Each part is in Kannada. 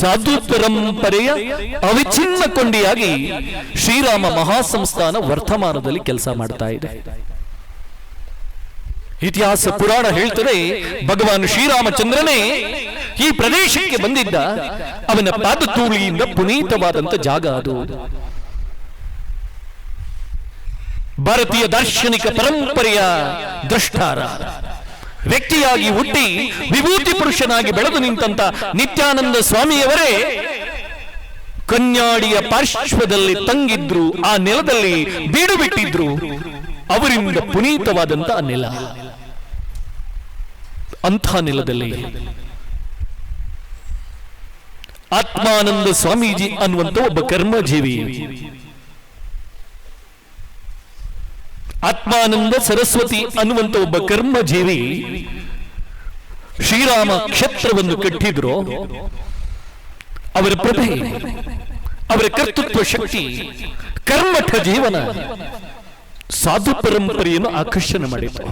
ಸಾಧು ಪರಂಪರೆಯ ಅವಿಚ್ಛಿನ್ನ ಕೊಂಡಿಯಾಗಿ ಶ್ರೀರಾಮ ಮಹಾಸಂಸ್ಥಾನ ವರ್ತಮಾನದಲ್ಲಿ ಕೆಲಸ ಮಾಡ್ತಾ ಇದೆ. ಇತಿಹಾಸ ಪುರಾಣ ಹೇಳ್ತದೆ, ಭಗವಾನ್ ಶ್ರೀರಾಮಚಂದ್ರನೇ ಈ ಪ್ರದೇಶಕ್ಕೆ ಬಂದಿದ್ದ ಅವನ ಪಾದತೂಳಿಯಿಂದ ಪುನೀತವಾದಂತ ಜಾಗ ಅದು. ಭಾರತೀಯ ದಾರ್ಶನಿಕ ಪರಂಪರೆಯ ದ್ರಷ್ಟಾರ. ವ್ಯಕ್ತಿಯಾಗಿ ಹುಟ್ಟಿ ವಿಭೂತಿ ಪುರುಷನಾಗಿ ಬೆಳೆದು ನಿಂತಂತ ನಿತ್ಯಾನಂದ ಸ್ವಾಮಿಯವರೇ, ಕನ್ಯಾಡಿಯ ಪಾರ್ಶ್ವದಲ್ಲಿ ತಂಗಿದ್ರು, ಆ ನೆಲದಲ್ಲಿ ಬೀಡು ಬಿಟ್ಟಿದ್ರು. ಅವರಿಂದ ಪುನೀತವಾದಂತ ನೆಲ. ಅಂಥ ನೆಲದಲ್ಲಿ. ಆತ್ಮಾನಂದ ಸ್ವಾಮೀಜಿ ಅನ್ನುವಂತ ಒಬ್ಬ ಕರ್ಮಜೀವಿ. ಆತ್ಮಾನಂದ ಸರಸ್ವತಿ ಅನ್ನುವಂತ ಒಬ್ಬ ಕರ್ಮಜೀವಿ ಶ್ರೀರಾಮ ಕ್ಷೇತ್ರವನ್ನು ಕಟ್ಟಿದ್ರು. ಅವರ ಪ್ರಭೆ, ಅವರ ಕರ್ತೃತ್ವ ಶಕ್ತಿ, ಕರ್ಮಠ ಜೀವನ, ಸಾಧು ಪರಂಪರೆಯನ್ನು ಆಕರ್ಷಣ ಮಾಡಿತು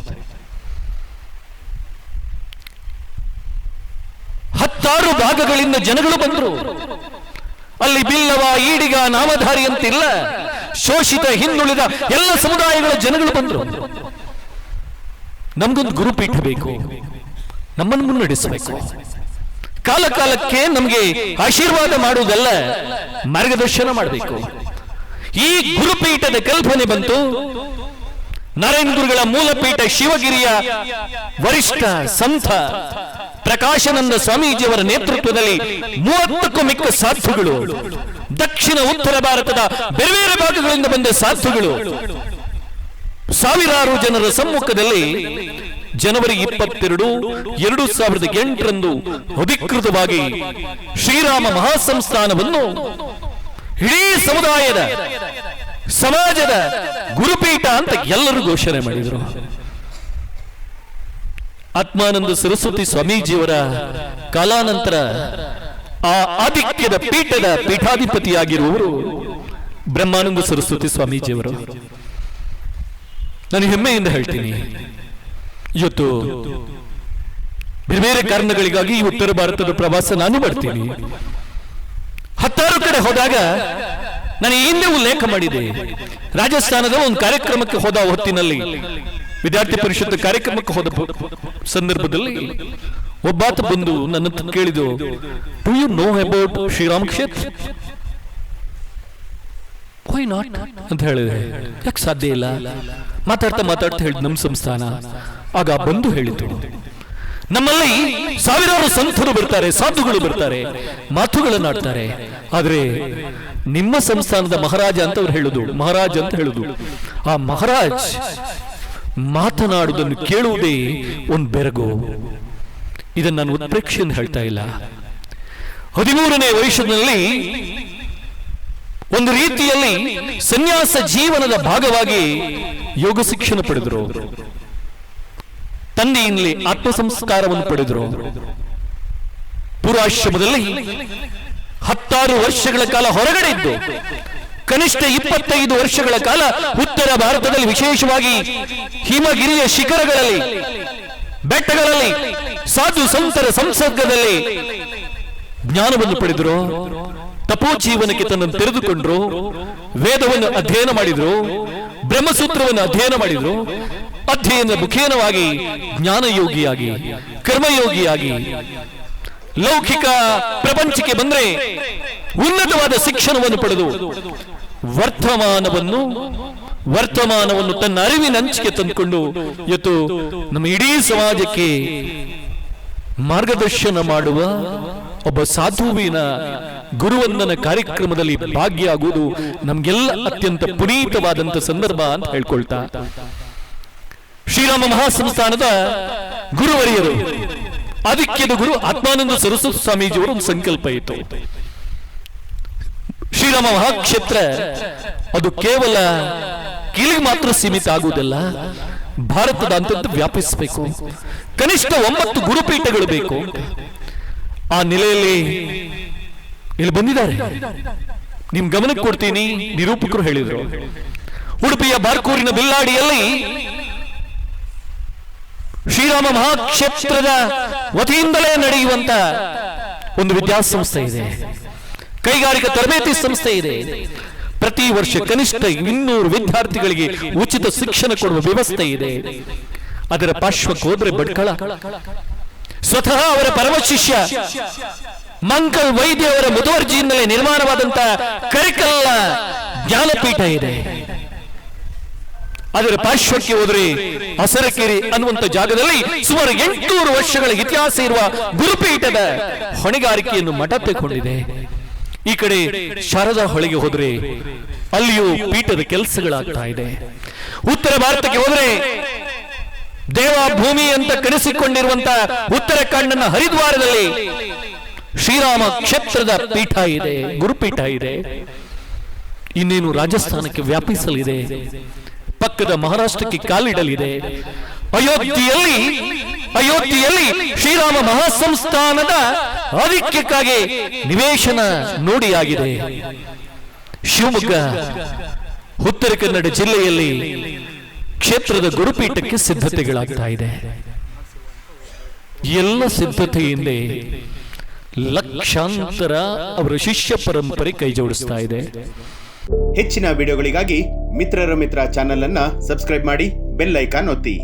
ಹತ್ತಾರು ಭಾಗಗಳಿಂದ ಜನಗಳು ಬಂದರು. ಅಲ್ಲಿ ಬಿಲ್ಲವ, ಈಡಿಗ ನಾಮಧಾರಿ ಅಂತಿಲ್ಲ ಶೋಷಿತ, ಹಿಂದುಳಿದ ಎಲ್ಲ ಸಮುದಾಯಗಳ ಜನಗಳು ಬಂದರು. ನಮಗೊಂದು ಗುರುಪೀಠ ಬೇಕು. ನಮ್ಮನ್ನು ಮುನ್ನಡೆಸಬೇಕು. ಕಾಲ ಕಾಲಕ್ಕೆ ನಮಗೆ ಆಶೀರ್ವಾದ ಮಾಡುವುದಲ್ಲ ಮಾರ್ಗದರ್ಶನ ಮಾಡಬೇಕು. ಈ ಗುರುಪೀಠದ ಕಲ್ಪನೆ ಬಂತು. ನಾರಾಯಣ ಗುರುಗಳ ಮೂಲಪೀಠ ಶಿವಗಿರಿಯ ವರಿಷ್ಠ ಸಂತ ಪ್ರಕಾಶಾನಂದ ಸ್ವಾಮೀಜಿಯವರ ನೇತೃತ್ವದಲ್ಲಿ ಮೂವತ್ತಕ್ಕೂ ಮಿಕ್ಕ ಸಾಧುಗಳು. ದಕ್ಷಿಣ, ಉತ್ತರ ಭಾರತದ ಬೇರೆ ಬೇರೆ ಭಾಗಗಳಿಂದ ಬಂದ ಸಾಧುಗಳು. ಸಾವಿರಾರು ಜನರ ಸಮ್ಮುಖದಲ್ಲಿ ಜನವರಿ ಇಪ್ಪತ್ತೆರಡು, ಎರಡು ಸಾವಿರದ ಎಂಟರಂದು ಅಧಿಕೃತವಾಗಿ ಶ್ರೀರಾಮ ಮಹಾಸಂಸ್ಥಾನವನ್ನು ಇಡೀ ಸಮುದಾಯದ, ಸಮಾಜದ ಗುರುಪೀಠ ಅಂತ ಎಲ್ಲರೂ ಘೋಷಣೆ ಮಾಡಿದರು. ಆತ್ಮಾನಂದ ಸರಸ್ವತಿ ಸ್ವಾಮೀಜಿಯವರ ಕಾಲಾನಂತರ ಆ ಆಧಿಕ್ಯದ ಪೀಠದ ಪೀಠಾಧಿಪತಿಯಾಗಿರುವವರು ಬ್ರಹ್ಮಾನಂದ ಸರಸ್ವತಿ ಸ್ವಾಮೀಜಿಯವರು. ನಾನು ಹೆಮ್ಮೆಯಿಂದ ಹೇಳ್ತೀನಿ. ಇವತ್ತು ಬೇರೆ ಬೇರೆ ಕಾರಣಗಳಿಗಾಗಿ ಈ ಉತ್ತರ ಭಾರತದ ಪ್ರವಾಸ ನಾನು ಮಾಡ್ತೀನಿ. ಹತ್ತಾರು ಕಡೆ ಹೋದಾಗ ನಾನು ಹಿಂದೆ ಉಲ್ಲೇಖ ಮಾಡಿದೆ. ರಾಜಸ್ಥಾನದ ಒಂದು ಕಾರ್ಯಕ್ರಮಕ್ಕೆ ಹೋದ ಹೊತ್ತಿನಲ್ಲಿ, ವಿದ್ಯಾರ್ಥಿ ಪರಿಷತ್ ಕಾರ್ಯಕ್ರಮಕ್ಕೆ ಹೋದ ಸಂದರ್ಭದಲ್ಲಿ ಒಬ್ಬಾತ ಬಂದು ನನ್ನ ಹತ್ರ do you know about Shriram ಕ್ಷೇತ್ರ ವೈ ನಾಟ್ ಅಂತ ಹೇಳಿದೆ ಯಾಕೆ ಸಾಧ್ಯ ಇಲ್ಲ? ಮಾತಾಡ್ತಾ ಮಾತಾಡ್ತಾ ಹೇಳಿದ್ ನಮ್ಮ ಸಂಸ್ಥಾನ. ಆಗ ಬಂದು ಹೇಳಿತು ನಮ್ಮಲ್ಲಿ ಸಾವಿರಾರು ಸಂತರು ಬರ್ತಾರೆ, ಸಾಧುಗಳು ಬರ್ತಾರೆ ಮಾತುಗಳನ್ನಾಡ್ತಾರೆ ಆದರೆ ನಿಮ್ಮ ಸಂಸ್ಥಾನದ ಮಹಾರಾಜ ಅಂತ ಅವ್ರು ಹೇಳುದು, ಮಹಾರಾಜ ಅಂತ ಹೇಳುದು, ಆ ಮಹಾರಾಜ್ ಮಾತನಾಡುವುದನ್ನು ಕೇಳುವುದೇ ಒಂದು ಬೆರಗು. ಇದನ್ನು ನಾನು ಉತ್ಪ್ರೇಕ್ಷೆಯನ್ನು ಹೇಳ್ತಾ ಇಲ್ಲ. ಹದಿಮೂರನೇ ವಯಸ್ಸಿನಲ್ಲಿ ಒಂದು ರೀತಿಯಲ್ಲಿ ಸನ್ಯಾಸ ಜೀವನದ ಭಾಗವಾಗಿ ಯೋಗ ಶಿಕ್ಷಣ ಪಡೆದರು. ತಂದೆಯಲ್ಲಿ ಆತ್ಮ ಸಂಸ್ಕಾರವನ್ನು ಪಡೆದರು. ಪುರಾಶ್ರಮದಲ್ಲಿ ಹತ್ತಾರು ವರ್ಷಗಳ ಕಾಲ ಹೊರಗಡೆ ಇದ್ದು, ಕನಿಷ್ಠ ಇಪ್ಪತ್ತೈದು ವರ್ಷಗಳ ಕಾಲ ಉತ್ತರ ಭಾರತದಲ್ಲಿ ವಿಶೇಷವಾಗಿ ಹಿಮಗಿರಿಯ ಶಿಖರಗಳಲ್ಲಿ, ಬೆಟ್ಟಗಳಲ್ಲಿ, ಸಾಧು ಸಂತರ ಸಂಸರ್ಗದಲ್ಲಿ ಜ್ಞಾನವನ್ನು ಪಡೆದರು ತಪೋ ಜೀವನಕ್ಕೆ ತನ್ನನ್ನು ತೆರೆದುಕೊಂಡ್ರು ವೇದವನ್ನು ಅಧ್ಯಯನ ಮಾಡಿದ್ರು ಬ್ರಹ್ಮಸೂತ್ರವನ್ನು ಅಧ್ಯಯನ ಮಾಡಿದ್ರು ಅಧ್ಯಯನ ಮುಖೇನವಾಗಿ ಜ್ಞಾನಯೋಗಿಯಾಗಿ ಕರ್ಮಯೋಗಿಯಾಗಿ ಲೌಕಿಕ ಪ್ರಪಂಚಕ್ಕೆ ಬಂದ್ರೆ ಉನ್ನತವಾದ ಶಿಕ್ಷಣವನ್ನು ಪಡೆದು ವರ್ತಮಾನವನ್ನು ವರ್ತಮಾನವನ್ನು ತನ್ನ ಅರಿವಿನ ಅಂಚಿಗೆ ತಂದುಕೊಂಡು ಇವತ್ತು ನಮ್ಮ ಇಡೀ ಸಮಾಜಕ್ಕೆ ಮಾರ್ಗದರ್ಶನ ಮಾಡುವ ಒಬ್ಬ ಸಾಧುವಿನ ಗುರುವಂದನ ಕಾರ್ಯಕ್ರಮದಲ್ಲಿ ಭಾಗಿಯಾಗುವುದು ನಮ್ಗೆಲ್ಲ ಅತ್ಯಂತ ಪುನೀತವಾದಂತ ಸಂದರ್ಭ ಅಂತ ಹೇಳ್ಕೊಳ್ತಾ. ಶ್ರೀರಾಮ ಮಹಾಸಂಸ್ಥಾನದ ಗುರುವರಿಯರು, ಆದಿಕ್ಯದ ಗುರು ಆತ್ಮಾನಂದ ಸರಸ್ವತಿ ಸ್ವಾಮೀಜಿಯವರ ಒಂದು ಸಂಕಲ್ಪ ಇತ್ತು. ಶ್ರೀರಾಮ ಮಹಾಕ್ಷೇತ್ರ ಅದು ಕೇವಲ ಕೀಳಿಗೆ ಮಾತ್ರ ಸೀಮಿತ ಆಗುವುದಿಲ್ಲ. ಭಾರತದಾದ್ಯಂತ ವ್ಯಾಪಿಸಬೇಕು. ಕನಿಷ್ಠ ಒಂಬತ್ತು ಗುರುಪೀಠಗಳು ಬೇಕು. ಆ ನೆಲೆಯಲ್ಲಿ ಇಲ್ಲಿ ಬಂದಿದ್ದಾರೆ. ನಿಮ್ ಗಮನಕ್ಕೆ ಕೊಡ್ತೀನಿ, ನಿರೂಪಕರು ಹೇಳಿದ್ರು. ಉಡುಪಿಯ ಬಾರ್ಕೂರಿನ ಬಿಲ್ಲಾಡಿಯಲ್ಲಿ ಶ್ರೀರಾಮ ಮಹಾಕ್ಷೇತ್ರದ ವತಿಯಿಂದಲೇ ನಡೆಯುವಂತ ಒಂದು ವಿದ್ಯಾಸಂಸ್ಥೆ ಇದೆ. ಕೈಗಾರಿಕಾ ತರಬೇತಿ ಸಂಸ್ಥೆ ಇದೆ. ಪ್ರತಿ ವರ್ಷ ಕನಿಷ್ಠ ಇನ್ನೂರು ವಿದ್ಯಾರ್ಥಿಗಳಿಗೆ ಉಚಿತ ಶಿಕ್ಷಣ ಕೊಡುವ ವ್ಯವಸ್ಥೆ ಇದೆ. ಅದರ ಪಾರ್ಶ್ವಕ್ಕೆ ಹೋದ್ರೆ ಬಡ್ಕಳ ಸ್ವತಃ ಅವರ ಪರಮ ಶಿಷ್ಯ ಮಂಕಲ್ ವೈದ್ಯ ಅವರ ಮುದುವರ್ಜಿಯಿಂದಲೇ ನಿರ್ಮಾಣವಾದಂತಹ ಕರಿಕಲ್ಲ ಜ್ಞಾನಪೀಠ ಇದೆ. ಅದರ ಪಾರ್ಶ್ವಕ್ಕೆ ಹೋದರೆ ಹಸರಕೆರೆ ಅನ್ನುವಂತ ಜಾಗದಲ್ಲಿ ಸುಮಾರು ಎಂಟುನೂರು ವರ್ಷಗಳ ಇತಿಹಾಸ ಇರುವ ಗುರುಪೀಠದ ಹೊಣೆಗಾರಿಕೆಯನ್ನು ಮಠ ತೆಗೊಂಡಿದೆ ಈ ಕಡೆ ಶಾರದಾ ಹೊಳೆಗೆ ಹೋದ್ರೆ ಅಲ್ಲಿಯೂ ಪೀಠದ ಕೆಲಸಗಳಾಗ್ತಾ ಇದೆ. ಉತ್ತರ ಭಾರತಕ್ಕೆ ಹೋದ್ರೆ ದೇವ ಭೂಮಿ ಅಂತ ಕರೆಸಿಕೊಂಡಿರುವಂತ ಉತ್ತರಾಖಂಡನ ಹರಿದ್ವಾರದಲ್ಲಿ ಶ್ರೀರಾಮ ಕ್ಷೇತ್ರದ ಪೀಠ ಇದೆ, ಗುರುಪೀಠ ಇದೆ. ಇನ್ನೇನು ರಾಜಸ್ಥಾನಕ್ಕೆ ವ್ಯಾಪಿಸಲಿದೆ, ಪಕ್ಕದ ಮಹಾರಾಷ್ಟ್ರಕ್ಕೆ ಕಾಲಿಡಲಿದೆ. ಅಯೋಧ್ಯೆಯಲ್ಲಿ ಅಯೋಧ್ಯೆಯಲ್ಲಿ ಶ್ರೀರಾಮ ಮಹಾಸಂಸ್ಥಾನದ ಆಧಿಕ್ಯಕ್ಕಾಗಿ ನಿವೇಶನ ನೋಡಿಯಾಗಿದೆ. ಶಿವಮೊಗ್ಗ, ಉತ್ತರ ಕನ್ನಡ ಜಿಲ್ಲೆಯಲ್ಲಿ ಕ್ಷೇತ್ರದ ಗುರುಪೀಠಕ್ಕೆ ಸಿದ್ಧತೆಗಳಾಗ್ತಾ ಇದೆ. ಎಲ್ಲ ಸಿದ್ಧತೆ ಹಿಂದೆ ಲಕ್ಷಾಂತರ ಅವರ ಶಿಷ್ಯ ಪರಂಪರೆ ಕೈ ಜೋಡಿಸ್ತಾ ಇದೆ. ಹೆಚ್ಚಿನ ವಿಡಿಯೋಗಳಿಗಾಗಿ ಮಿತ್ರರ ಮಿತ್ರ ಚಾನೆಲ್ ಅನ್ನ ಸಬ್ಸ್ಕ್ರೈಬ್ ಮಾಡಿ ಬೆಲ್ ಐಕಾನ್ ಒತ್ತಿ.